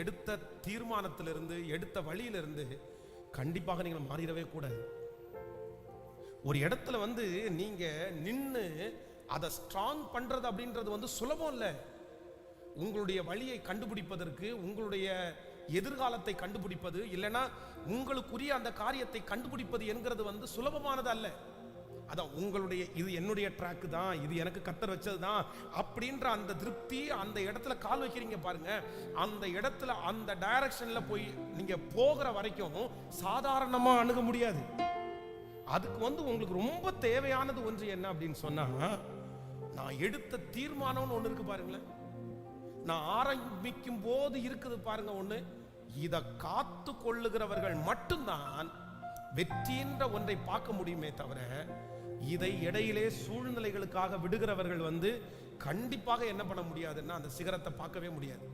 எடுத்த தீர்மானத்திலிருந்து எடுத்த வழியிலிருந்து கண்டிப்பாக நீங்கள் மாறிடவே கூடாது. ஒரு இடத்துல வந்து நீங்க நின்னு அதை ஸ்ட்ராங் பண்றது அப்படின்றது வந்து சுலபம் இல்லை. உங்களுடைய வழியை கண்டுபிடிப்பதற்கு உங்களுடைய எதிர்காலத்தை கண்டுபிடிப்பது இல்லைன்னா உங்களுக்குரிய அந்த காரியத்தை கண்டுபிடிப்பது என்கிறது வந்து சுலபமானது அல்ல அதான் உங்களுடைய இது என்னுடைய ட்ராக் தான் இது எனக்கு கத்தர் வச்சது தான் அப்படின்ற அந்த திருப்தி அந்த இடத்துல கால் வைக்கிறீங்க பாருங்க. அந்த இடத்துல அந்த டைரக்ஷன்ல போய் நீங்க போகிற வரைக்கும் சாதாரணமா அணுக முடியாது. அதுக்கு வந்து உங்களுக்கு ரொம்ப தேவையானது ஒன்று என்ன அப்படின்னு சொன்னா நான் எடுத்த தீர்மானம்னு ஒன்று இருக்கு பாருங்களேன். நான் ஆரம்பிக்கும் போது இருக்குது பாருங்க ஒன்று இதை காத்து கொள்ளுகிறவர்கள் மட்டும்தான் வெற்றின்ற ஒன்றை பார்க்க முடியுமே தவிர இதை இடையிலே சூழ்நிலைகளுக்காக விடுகிறவர்கள் வந்து கண்டிப்பாக என்ன பண்ண முடியாதுன்னா அந்த சிகரத்தை பார்க்கவே முடியாது.